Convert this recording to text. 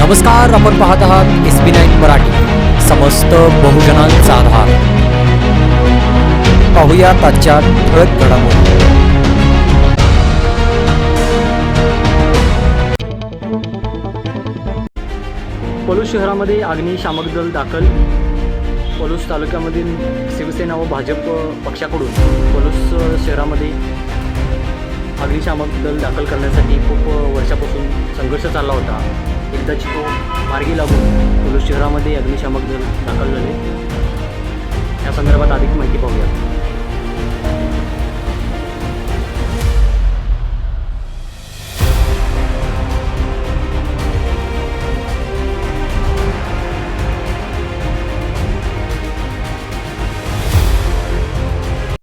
नमस्कार आपण पाहत आहात एस बी नाईन मराठी. समस्त बहुजनांचा आधार. पाहूया आजच्या ठळक घडामोडी. पलू शहरामध्ये अग्निशामक दल दाखल पलूस तालुक्यामधील शिवसेना व भाजप पक्षाकडून पलूस शहरामध्ये अग्निशामक दल दाखल करण्यासाठी खूप वर्षापासून संघर्ष चालला होता. एकदाची तो मार्गी लागून पलूस शहरामध्ये अग्निशामक दल दाखल झाले. या संदर्भात अधिक माहिती पाहूया